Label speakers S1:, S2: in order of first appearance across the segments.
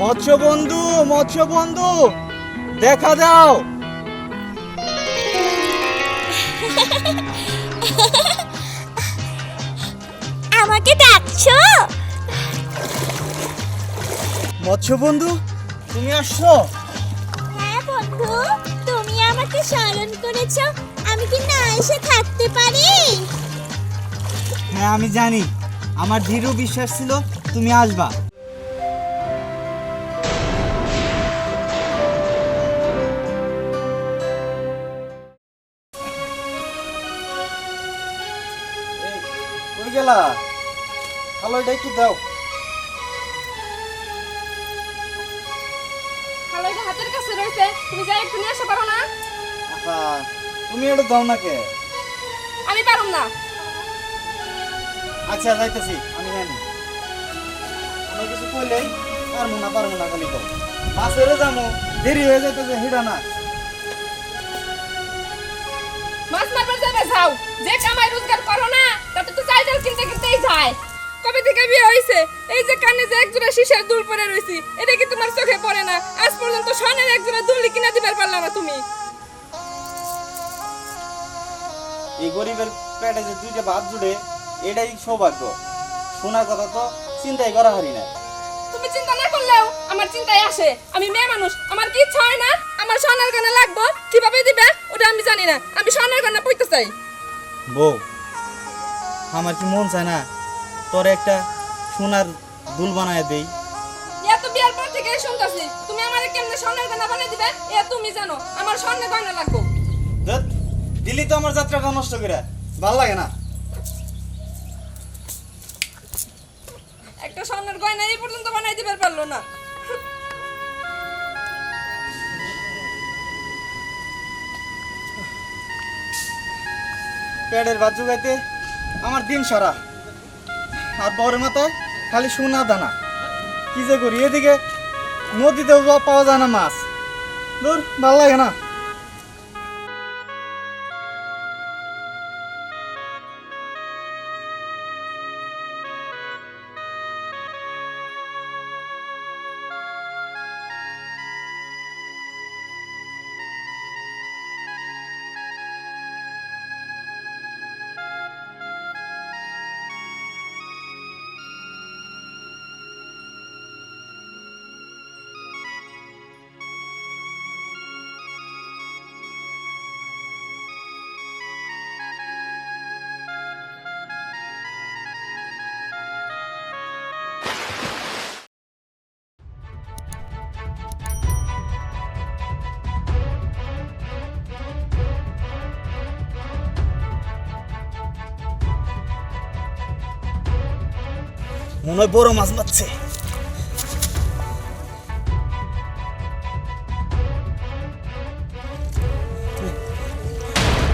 S1: মৎস্য বন্ধু মৎস্য বন্ধু দেখা দাও
S2: আমাকে ডাকছো?
S1: মৎস্য বন্ধু তুমি আসছো?
S2: হ্যাঁ বন্ধু তুমি আমাকে স্মরণ করেছ আমি কি না এসে থাকতে পারি?
S1: হ্যাঁ আমি জানি। আমার দৃঢ় বিশ্বাস ছিল তুমি আসবা। গেলা হ্যালো এটা একটু দাও।
S3: হ্যালো এটা হাতের কাছে রয়েছে। তুমি যাই একটু নিয়ে আসতে পারো না?
S1: তুমি এটা দাও না কে?
S3: আমি পারুম না।
S1: আচ্ছা যাইতেছি আমি জানি। আমি কিছু কইলেই পারব না পারব না খালি তো মাছেরও যাব দেরি হয়ে যাইতেছে হিডা না।
S3: মাছ মারবার যাবে যাও যে কামাই রোজগার করো না তাতে তো চাল কিনতে কিনতেই যায়। কবে থেকে বিয়ে হয়েছে এই যে কানে যে একজোড়া শিশার দুল পরে রয়েছি এটা কি তোমার চোখে পড়ে না? আজ পর্যন্ত স্বর্ণের একজোড়া দুলি কিনা দিবার পারলা না তুমি।
S1: এই গরিবের পেটে যে দুইটা ভাত জুড়ে এটাই সৌভাগ্য। শোনার কথা তো চিন্তাই করা হারি না
S3: তুমি চিন্তা না করলেও আমার চিন্তায় আসে। আমি মেয়ে মানুষ আমার কি ইচ্ছা হয় না? আমার স্বর্ণের গানে লাগবো? কীভাবে দিবে? ওটা আমি জানি না। আমি স্বর্ণের গানে পড়তে চাই।
S1: বউ আমার কি মন চায় না? তোর একটা সোনার দুল বানায় দেই।
S3: এত বিয়ার পর থেকে শুনতাছি। তুমি আমার কেমনে স্বর্ণের গয়না বানিয়ে দিবে? এ তুমি জানো আমার স্বর্ণের গয়না লাগবো।
S1: ধুৎ, দিলি তো আমার যাত্রাটা নষ্ট করে। ভালো লাগে না।
S3: একটা স্বর্ণের গয়না এই পর্যন্ত বানাই দিবার পারল না।
S1: পেটের ভাত জুগাইতে আমার দিন সারা। আর বরের মাথায় খালি সোনা দানা। কি যে করি, এদিকে নদীতে পাওয়া যায় না মাছ। দূর, ভালো লাগে না। মনে বড় মাছ পাচ্ছে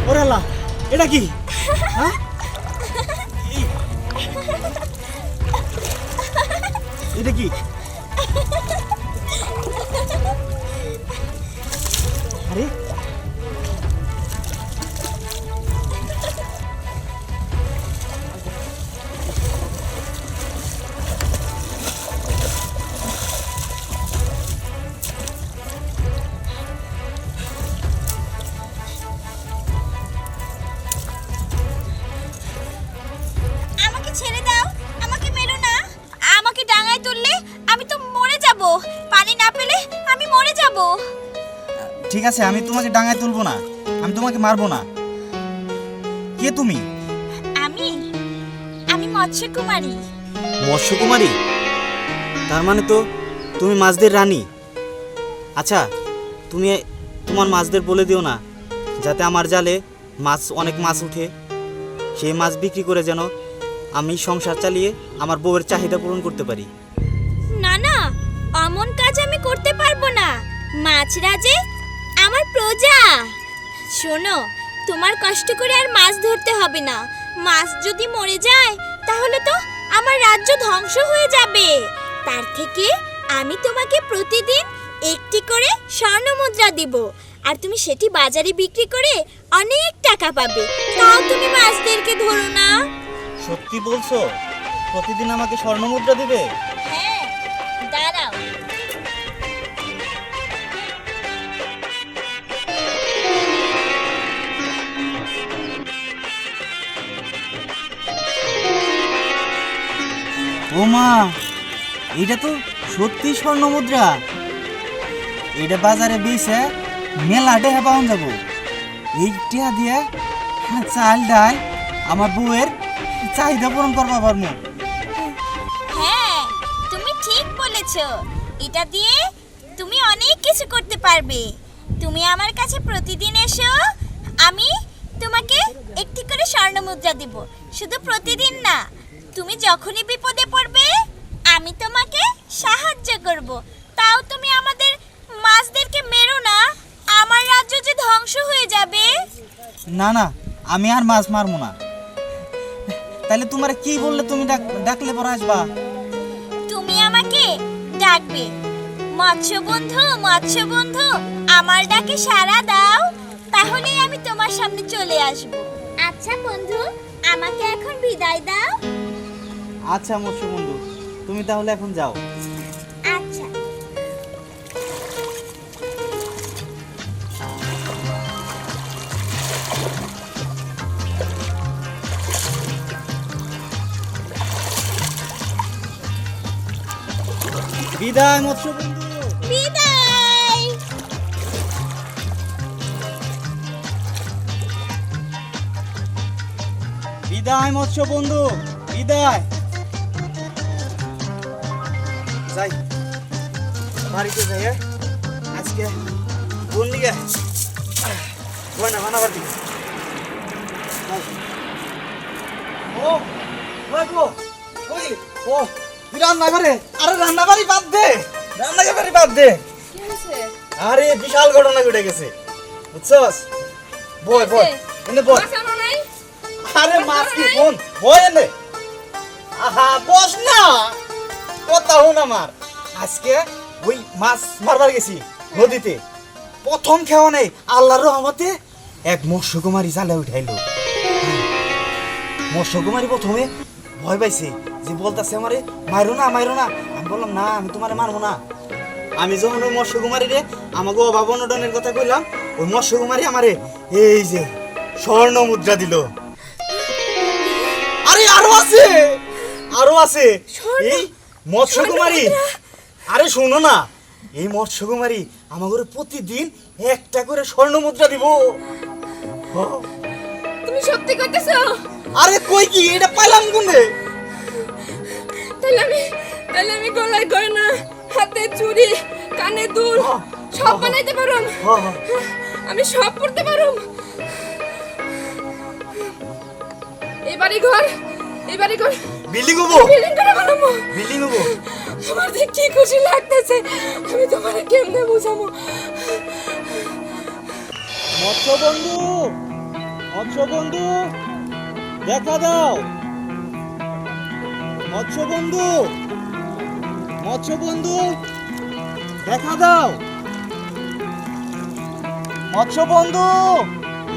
S1: ওরালা এটা কি? হ্যাঁ? এটা কি? ঠিক আছে আমি তোমাকে ডাঙায় তুলবো না আমি তোমাকে মারবো না। কে তুমি?
S2: আমি আমি মৎস্য কুমারী
S1: মৎস্যকুমারী? তার মানে তো তুমি মাছদের রানী। আচ্ছা তুমি তোমার মাছদের বলে দিও না যাতে আমার জালে মাছ অনেক মাছ উঠে। সেই মাছ বিক্রি করে যেন আমি সংসার চালিয়ে আমার বউয়ের চাহিদা পূরণ করতে পারি।
S2: না না অমন কাজ আমি করতে পারব না। মাছ রাজে প্রজা! শোনো, তোমার কষ্ট করে আর মাছ ধরতে হবে না। মাছ যদি মরে যায়, তাহলে তো আমার রাজ্য ধ্বংস হয়ে যাবে। তার থেকে আমি তোমাকে প্রতিদিন একটি করে স্বর্ণ মুদ্রা দিব। আর তুমি সেটি বাজারে বিক্রি করে অনেক টাকা পাবে। তাও তুমি মাছদেরকে ধরো না।
S1: সত্যি বলছো? প্রতিদিন আমাকে স্বর্ণমুদ্রা দিবে? ও মা এটা তো সত্যি স্বর্ণ মুদ্রা এটা বাজারে বেছে মেলা টেহা পাওয়া যাব। এই দিয়ে হ্যাঁ, চাল ডাল আমার বউয়ের চাহিদা পূরণ করবা পারব
S2: হ্যাঁ তুমি ঠিক বলেছ। এটা দিয়ে তুমি অনেক কিছু করতে পারবে। তুমি আমার কাছে প্রতিদিন এসো আমি তোমাকে একটি করে স্বর্ণ মুদ্রা দিব। শুধু প্রতিদিন না তুমি যখনই বিপদে পড়বে আমি তোমাকে সাহায্য করব। তাও তুমি আমাদের মাছদেরকে মেরো না আমার রাজ্য যে ধ্বংস হয়ে যাবে।
S1: না না আমি আর মাছ মারবো না। তাহলে তোমার কি বললে তুমি ডাকলে পরে আসবা?
S2: তুমি আমাকে ডাকবে। মৎস্য বন্ধু মৎস্য বন্ধু আমার ডাকে সাড়া দাও তাহলেই আমি তোমার সামনে চলে আসব। আচ্ছা বন্ধু আমাকে এখন বিদায় দাও।
S1: আচ্ছা মৎস্য বন্ধু তুমি তাহলে এখন যাও।
S2: আচ্ছা।
S1: বিদায় মৎস্য বন্ধু
S2: বিদায়।
S1: বিদায় মৎস্য বন্ধু বিদায়। যাই। বাড়িতে যাই হ্যাঁ? আজকে কোন দিকে বয়না বানাবার দিকে। ও ওই গো, ওই, ও রান্না করে আরে রান্না বাড়ি বাদ দে। রান্না বাড়ি বাদ দে। আরে বিশাল ঘটনা ঘটে গেছে। বুঝছস? বয় বয়। এনে বয়। আরে মাছ কি? কোন বয় এনে। আহা বস না। কথা হন আমার। আজকে ওই মাছ মারবার গেছি নদীতে। প্রথম খেওয়া নেই আল্লাহর রহমতে এক মৎস্যকুমারী জালে উঠাইলো। মৎস্যকুমারী প্রথমে ভয় পাইছে যে বলতাছে আমারে মারো না মারো না। আমি বললাম না আমি তোমারে মারবো না। আমি যখন ওই মৎস্যকুমারী রে আমাকে অভাব অনটনের কথা কইলাম ওই মৎস্যকুমারী আমারে এই যে স্বর্ণ মুদ্রা দিল। আরে আরও আছে আরও আছে। এই মৎস্যকুমারী! আরে শোনো না। এই মৎস্যকুমারী আমাকে প্রতিদিন একটা করে স্বর্ণ মুদ্রা দিব।
S3: তুমি সত্যি করতেছো?
S1: আরে কই কি? এটা পাইলাম কোনে?
S3: তাহলে আমি তাহলে আমি গলায় গয়না হাতে চুড়ি কানে দুল
S1: হ্যাঁ,
S3: সব
S1: হ্যাঁ,
S3: বানাইতে পারুম।
S1: হ্যাঁ, হ্যাঁ।
S3: আমি সব পড়তে পারুম। এবারে ঘর এই বাড়ি ঘর।
S1: বিল্ডিং হব
S3: বিল্ডিং করে বানাবো।
S1: বিল্ডিং
S3: কি খুশি লাগতেছে? আমি তোমার কেমনে বুঝাবো?
S1: মৎস্য বন্ধু মৎস্য বন্ধু, দেখা দাও। মৎস্য বন্ধু মৎস্য বন্ধু, দেখা দাও। মৎস্য বন্ধু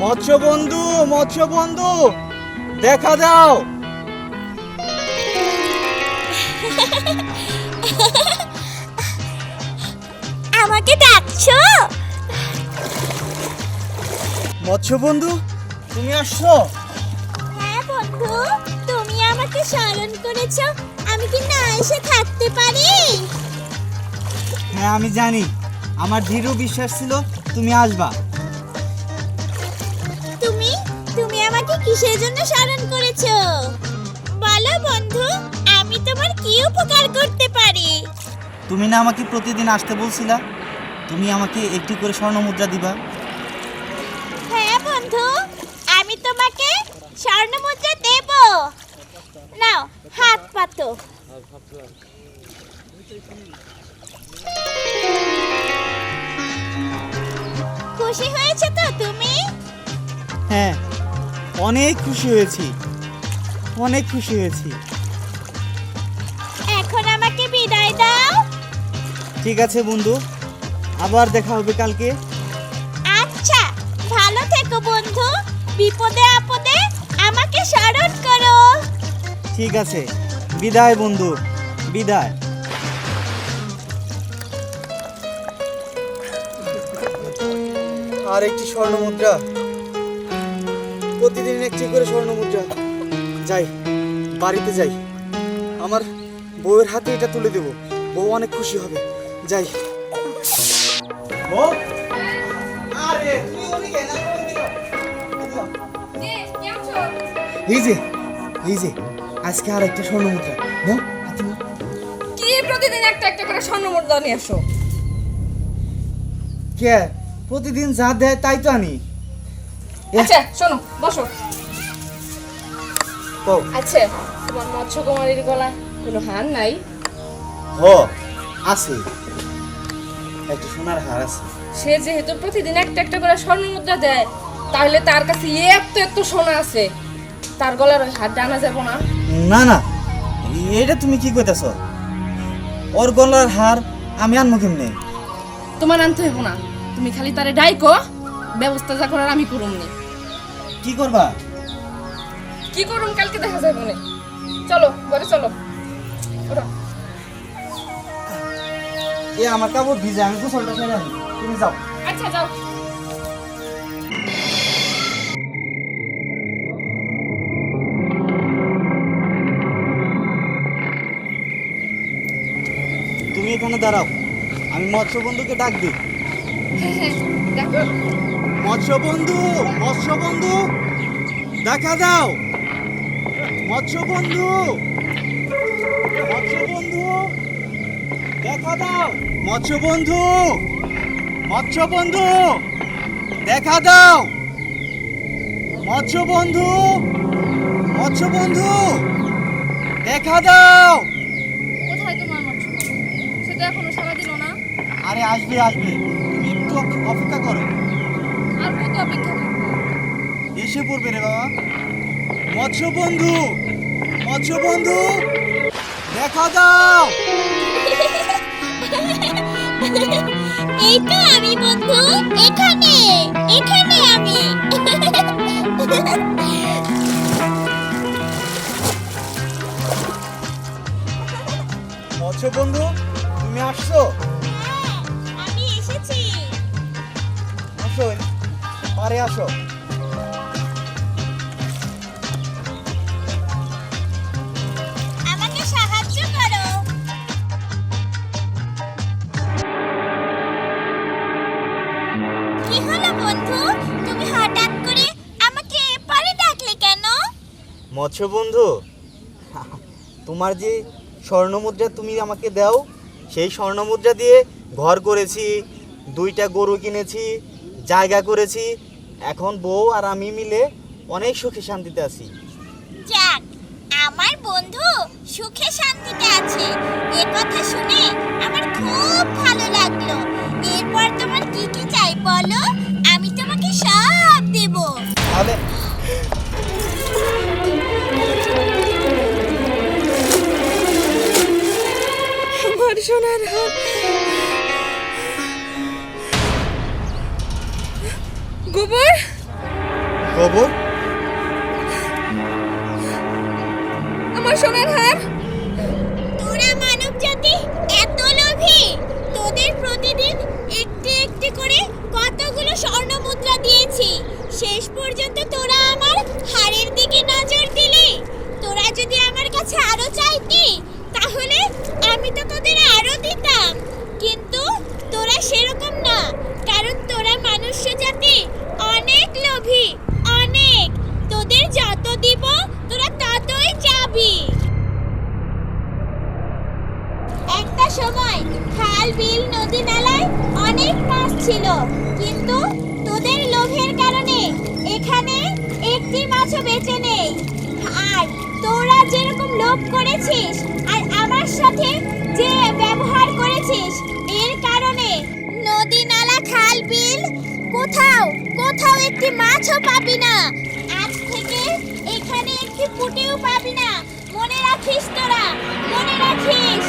S1: মৎস্য বন্ধু মৎস্য বন্ধু, দেখা দাও। মৎস্য বন্ধু? তুমি আসছো?
S2: হ্যাঁ বন্ধু তুমি আমাকে স্মরণ করেছ। আমি কি না এসে থাকতে পারি?
S1: হ্যাঁ আমি জানি। আমার দৃঢ় বিশ্বাস ছিল তুমি আসবা।
S2: তুমি? তুমি আমাকে কিসের জন্য স্মরণ করেছ? বলো বন্ধু আমি তোমার কি উপকার করতে পারি?
S1: তুমি না আমাকে প্রতিদিন আসতে বলছিলা। তুমি আমাকে একটি করে স্বর্ণ মুদ্রা দিবা।
S2: বন্ধু আমি তোমাকে স্বর্ণ মুদ্রা দেব। নাও হাত পাতো। খুশি হয়েছে তো তুমি?
S1: হ্যাঁ অনেক খুশি হয়েছি। অনেক খুশি হয়েছি।
S2: এখন আমাকে বিদায় দাও।
S1: ঠিক আছে বন্ধু আবার দেখা হবে কালকে।
S2: বিপদে আপদে আমাকে স্মরণ করো।
S1: ঠিক আছে। বিদায় বন্ধু। বিদায়। আর একটি স্বর্ণ মুদ্রা প্রতিদিন একটি করে স্বর্ণ মুদ্রা যাই বাড়িতে যাই। আমার বউয়ের হাতে এটা তুলে দেব। বউ অনেক খুশি হবে। যাই। বউ? আরে এই যে এই যে আজকে আর একটা স্বর্ণ মুদ্রা নাও হাতে নাও।
S3: কি প্রতিদিন একটা একটা করে স্বর্ণ মুদ্রা নিয়ে আসো?
S1: কে? প্রতিদিন যা দেয় তাই তো আনি।
S3: আচ্ছা শোনো বসো।
S1: কও।
S3: আচ্ছা তোমার মৎস্য কুমারীর গলা কোনো হার নাই?
S1: হ আছে। একটা সোনার হার আছে।
S3: সে যেহেতু প্রতিদিন একটা একটা করে স্বর্ণ মুদ্রা দেয় তাহলে তার কাছে এত এত সোনা আছে। তার গলার ওই হার জানা যাব না।
S1: না না। এটা তুমি কি কইতাছ? ওর গলার হার আমি আনব কেমনে?
S3: তোমার আনতে হইব না। তুমি খালি তারে ডাইকো ব্যবস্থা যা করার আমি করুম নি।
S1: কি করবা?
S3: কি করুম কালকে দেখা যাবে মনে চলো ঘরে চলো। ওঠো।
S1: এ আমার কাপড় ভিজে আমি গোসলটা সেরে তুমি যাও।
S3: আচ্ছা যাও।
S1: দাঁড়াও আমি মৎস্য বন্ধুকে ডাক দিই। মৎস্য বন্ধু মৎস্য বন্ধু দেখা দাও। মৎস্য বন্ধু মৎস্য বন্ধু দেখা দাও। মৎস্য বন্ধু মৎস্য বন্ধু দেখা দাও। মৎস্য বন্ধু মৎস্য বন্ধু দেখা দাও। আসবে আসবে। তুমি একটু অপেক্ষা করো।
S3: আর কত অপেক্ষা
S1: এসে পড়বে রে বাবা। মৎস্য বন্ধু মৎস্য বন্ধু দেখা দাও।
S2: এই তো আমি বন্ধু এখানে এখানে আমি।
S1: মৎস্য বন্ধু তুমি আসছো?
S2: ডাকলে কেন?
S1: মৎস্য বন্ধু তোমার যে স্বর্ণ মুদ্রা তুমি আমাকে দাও সেই স্বর্ণ মুদ্রা দিয়ে ঘর করেছি দুইটা গরু কিনেছি জায়গা করেছি। এখন বউ আর আমি মিলে অনেক সুখে শান্তিতে আছি।
S2: যাক আমার বন্ধু সুখে শান্তিতে আছে। এ কথা শুনে আমার খুব ভালো লাগল। এরপর তোমার কি কি চাই বলো? আমি তোমাকে সব দেব।
S1: তাহলে
S3: আমার সোনার হার গোবর?
S1: খবর
S3: আমার সোনার হার।
S2: তোরা মানব জাতি এত লোভী? তোদের প্রতিদিন একটি একটি করে কতগুলো স্বর্ণ মুদ্রা দিয়েছি। শেষ পর্যন্ত তোরা আমার হাড়ের দিকে নজর দিলি। তোরা যদি আমার কাছে আরও চাইতি তাহলে আমি তো তোদের আরও দিতাম। কিন্তু তোরা সেরকম না কারণ তোরা মানুষ্য খাল বিল? কোথাও কোথাও একটি মাছও পাবি না। আজ থেকে এখানে একটি পুটিও পাবি না। মনে রাখিস তোরা, মনে রাখিস।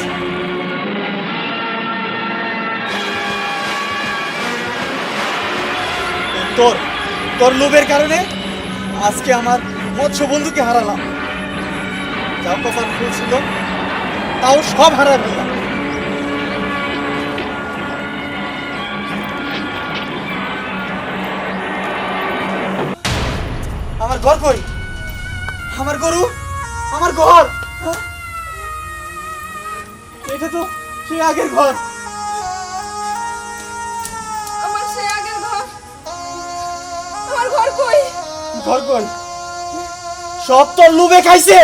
S1: তোর তোর লোভের কারণে আজকে আমার মৎস্য বন্ধুকে হারালাম। যাও কপাল ফুল ছিল তাও সব হারা ঘর কই? আমার গরু? আমার ঘর? এটা তো সে আগের ঘর।
S3: আমার সে আগের ঘর। আমার ঘর কই?
S1: ঘর কই? সব তো লুবে খাইছে।